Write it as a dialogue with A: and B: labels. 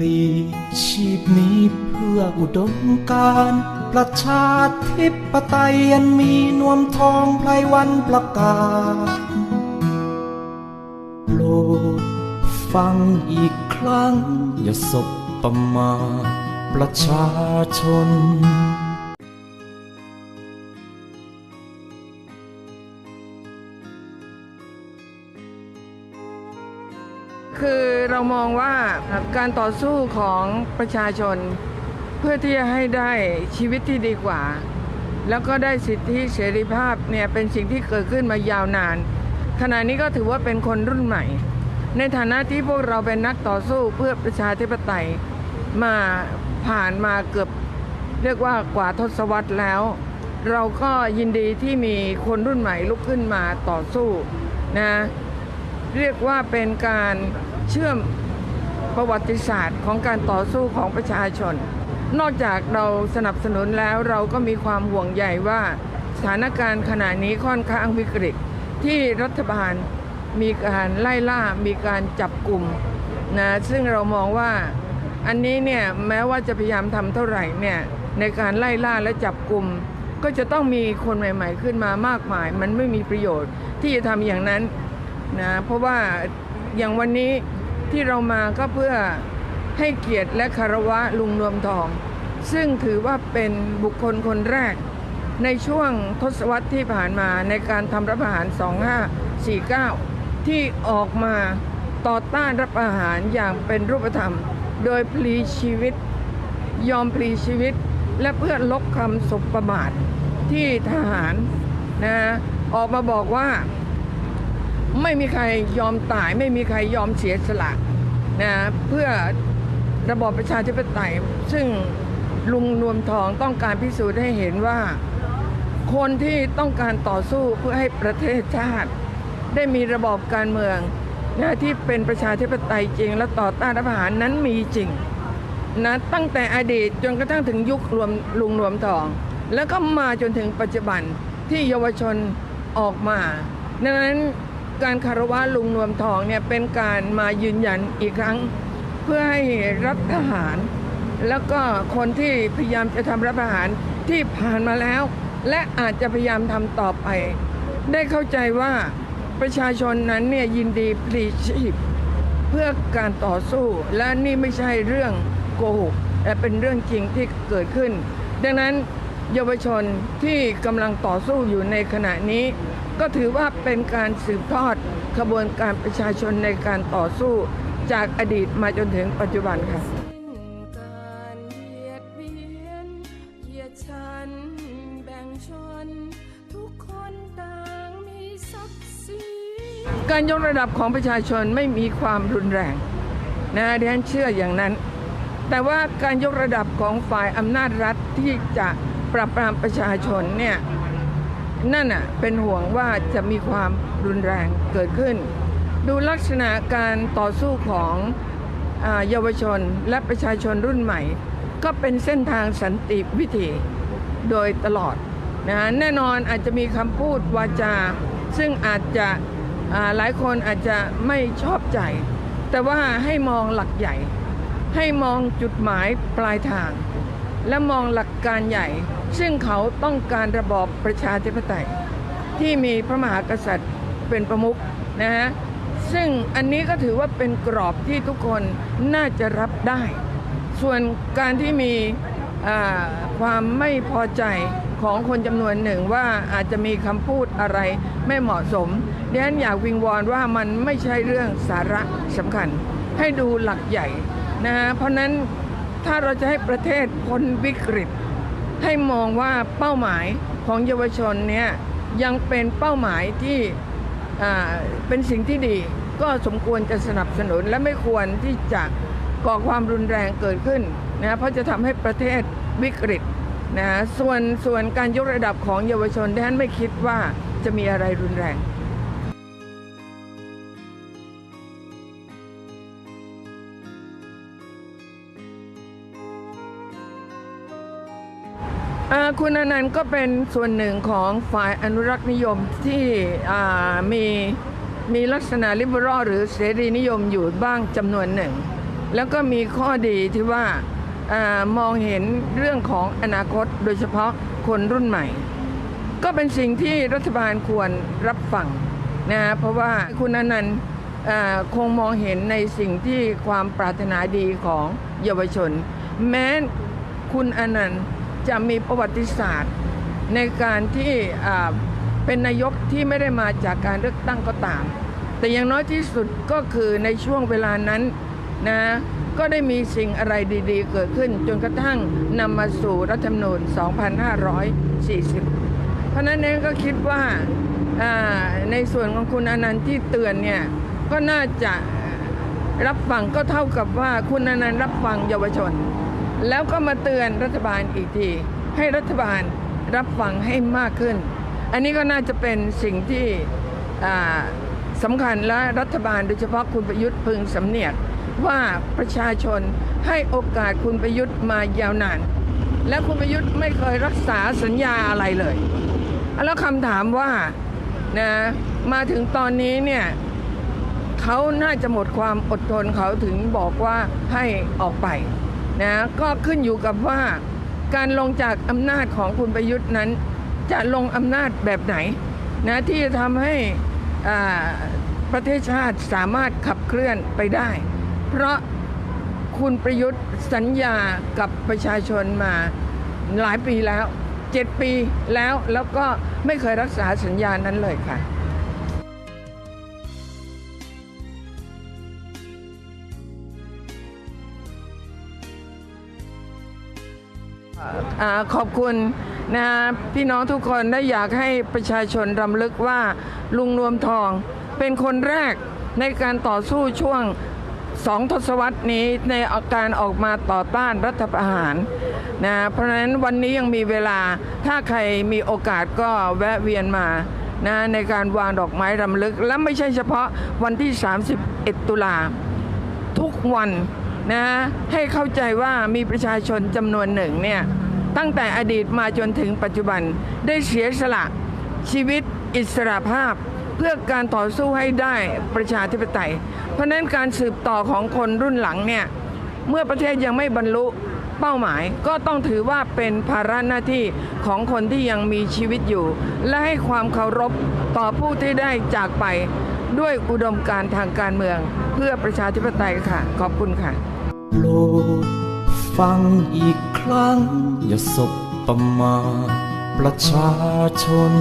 A: ลีชีพนี้เพื่ออุดมการประชาธิปไตยอันมีนวมทองไพรวันประกาศโปรดฟังอีกครั้งอย่าสบประมาประชาชน
B: คือเรามองว่าการต่อสู้ของประชาชน เพื่อที่จะให้ได้ชีวิตที่ดีกว่า แล้วก็ได้สิทธิเสรีภาพเนี่ยเป็นสิ่งที่เกิดขึ้นมายาวนาน ขณะนี้ก็ถือว่าเป็นคนรุ่นใหม่ ในฐานะที่พวกเราเป็นนักต่อสู้เพื่อประชาธิปไตยมาผ่านมาเกือบเรียกว่ากว่าทศวรรษแล้ว เราก็ยินดีที่มีคนรุ่นใหม่ลุกขึ้นมาต่อสู้นะ เรียกว่าเป็นการเชื่อมประวัติศาสตร์ของการต่อสู้ของประชาชน นอกจากเราสนับสนุนแล้วเราก็มีความห่วงใยว่าสถานการณ์ขณะนี้ค่อนข้างวิกฤต ที่รัฐบาลมีการไล่ล่ามีการจับกลุ่มนะซึ่งเรามองว่าอันนี้เนี่ยแม้ว่าจะพยายามทำเท่าไหร่เนี่ยในการไล่ล่าและจับกลุ่มก็จะต้องมีคนใหม่ ๆ ขึ้นมามากมาย มันไม่มีประโยชน์ที่จะทำอย่างนั้น นะเพราะว่าอย่างวันนี้ที่เรามาก็เพื่อให้เกียรติและคารวะลุงนวมทอง ซึ่งถือว่าเป็นบุคคลคนแรก ในช่วงทศวรรษที่ผ่านมาในการทำรัฐประหาร 2549 ที่ออกมาต่อต้านรัฐประหารอย่างเป็นรูปธรรม โดยพลีชีวิต ยอมพลีชีวิต และเพื่อลบคำสบประมาทที่ทหารนะออกมาบอกว่า ไม่มีใครยอมตาย ไม่มีใครยอมเสียสละนะเพื่อระบอบประชาธิปไตย ซึ่งลุงนวมทองต้องการพิสูจน์ให้เห็นว่า คนที่ต้องการต่อสู้เพื่อให้ประเทศชาติ ได้มีระบอบการเมืองนะที่เป็นประชาธิปไตยจริง และต่อต้านรัฐประหารนั้นมีจริงนะตั้งแต่อดีตจนกระทั่งถึงยุครวมลุงรวมทอง แล้วก็มาจนถึงปัจจุบันที่เยาวชนออกมาดังนั้น การคารวะลุงนวมทองเนี่ยเป็นการมายืนยันอีกครั้ง เพื่อให้รัฐทหาร แล้วก็คนที่พยายามจะทำรัฐประหารที่ผ่านมาแล้ว และอาจจะพยายามทำต่อไป ได้เข้าใจว่าประชาชนนั้นเนี่ยยินดีพลีชีพ เพื่อการต่อสู้และนี่ไม่ใช่เรื่องโกหกแต่เป็นเรื่องจริงที่เกิดขึ้น ดังนั้นเยาวชนที่กำลังต่อสู้อยู่ในขณะนี้ ก็ถือว่าเป็นการสืบทอดขบวนการประชาชนในการต่อสู้จากอดีตมาจนถึงปัจจุบันค่ะ
C: การเหยียดเบียนเหยียดฉันแบ่งชนทุกคนต่างมีศักดิ์ศรี
B: การยกระดับของประชาชนไม่มีความรุนแรงนะดิฉันเชื่ออย่างนั้น แต่ว่าการยกระดับของฝ่ายอำนาจรัฐที่จะปราบปรามประชาชนเนี่ย นั่นน่ะเป็นห่วงว่าจะมีความรุนแรงเกิดขึ้น ดูลักษณะการต่อสู้ของเยาวชนและประชาชนรุ่นใหม่ ก็เป็นเส้นทางสันติวิถีโดยตลอดนะแน่นอนอาจจะมีคำพูดวาจา ซึ่งอาจจะหลายคนอาจจะไม่ชอบใจ แต่ว่าให้มองหลักใหญ่ ให้มองจุดหมายปลายทาง และมองหลักการใหญ่ ซึ่งเขาต้องการระบอบประชาธิปไตย ที่มีพระมหากษัตริย์เป็นประมุขนะฮะซึ่งอันนี้ก็ถือว่าเป็นกรอบที่ทุกคนน่าจะรับได้ ส่วนการที่มีความไม่พอใจของคนจำนวนหนึ่งว่าอาจจะมีคำพูดอะไรไม่เหมาะสมดิฉันอยากวิงวอนว่ามันไม่ใช่เรื่องสาระสำคัญ ให้ดูหลักใหญ่นะฮะเพราะฉะนั้นถ้าเราจะให้ประเทศพ้นวิกฤต ให้มองว่าเป้าหมายของเยาวชนเนี่ยยังเป็นเป้าหมายที่เป็นสิ่งที่ดี ก็สมควรจะสนับสนุนและไม่ควรที่จะก่อความรุนแรงเกิดขึ้นนะเพราะจะทำให้ประเทศวิกฤตนะส่วนส่วนการยกระดับของเยาวชนดิฉันไม่คิดว่าจะมีอะไรรุนแรง คุณอนันต์ก็เป็นส่วนหนึ่งของฝ่ายอนุรักษ์นิยมที่มีมีลักษณะลิเบอรัลหรือเสรีนิยมอยู่บ้างจำนวนหนึ่ง แล้วก็มีข้อดีที่ว่าอามองเห็นเรื่องของอนาคตโดยเฉพาะคนรุ่นใหม่ ก็เป็นสิ่งที่รัฐบาลควรรับฟังนะเพราะว่าคุณอนันต์คงมองเห็นในสิ่งที่ความปรารถนาดีของเยาวชน แม้คุณอนันต์ จะมีประวัติศาสตร์ ในการที่เป็นนายกที่ไม่ได้มาจากการเลือกตั้งก็ตาม แต่อย่างน้อยที่สุดก็คือในช่วงเวลานั้นนะก็ได้มีสิ่งอะไรดีๆ เกิดขึ้น จนกระทั่งนำมาสู่รัฐธรรมนูญ 2540 เพราะนั้นเองก็คิดว่าอ่าในส่วนของคุณอนันต์ที่เตือนเนี่ยก็น่าจะรับฟังก็เท่ากับว่าคุณอนันต์รับฟังเยาวชน แล้วก็มาเตือนรัฐบาลอีกที ให้รัฐบาลรับฟังให้มากขึ้น อันนี้ก็น่าจะเป็นสิ่งที่สำคัญและรัฐบาลโดยเฉพาะคุณประยุทธ์พึงสำเนียกว่าประชาชนให้โอกาสคุณประยุทธ์มายาวนาน และคุณประยุทธ์ไม่เคยรักษาสัญญาอะไรเลย แล้วคำถามว่านะมาถึงตอนนี้เนี่ยเขาน่าจะหมดความอดทนเขาถึงบอกว่าให้ออกไป นะก็ขึ้นอยู่กับว่าการลงจากอำนาจของคุณประยุทธ์นั้น จะลงอำนาจแบบไหนนะที่จะทำให้ประเทศชาติสามารถขับเคลื่อนไปได้ เพราะคุณประยุทธ์สัญญากับประชาชนมาหลายปีแล้วเจ็ดปีแล้วแล้วก็ไม่เคยรักษาสัญญานั้นเลยค่ะ อขอบคุณนะพี่น้องทุกคนได้อยากให้ประชาชนรำลึกว่าลุงนวมทองเป็นคนแรกในการต่อสู้ช่วงสองทศวรรษนี้ในอาการออกมาต่อต้านรัฐประหารนะเพราะฉะนั้นวันนี้ยังมีเวลาถ้าใครมีโอกาสก็แวะเวียนมานะในการวางดอกไม้รำลึก และไม่ใช่เฉพาะวันที่ 31 ตุลาทุกวัน นะให้เข้าใจว่ามีประชาชนจำนวนหนึ่งเนี่ยตั้งแต่อดีตมาจนถึงปัจจุบันได้เสียสละชีวิตอิสระภาพ เพื่อการต่อสู้ให้ได้ประชาธิปไตย เพราะนั้นการสืบต่อของคนรุ่นหลังเนี่ยเมื่อประเทศยังไม่บรรลุเป้าหมายก็ต้องถือว่าเป็นภาระหน้าที่ของคนที่ยังมีชีวิตอยู่ และให้ความเคารพต่อผู้ที่ได้จากไป ด้วยอุดมการทางการเมือง เพื่อประชาธิปไตยค่ะ ขอบคุณค่ะ
A: โปรดฟังอีกครั้ง อย่าสบประมาทประชาชน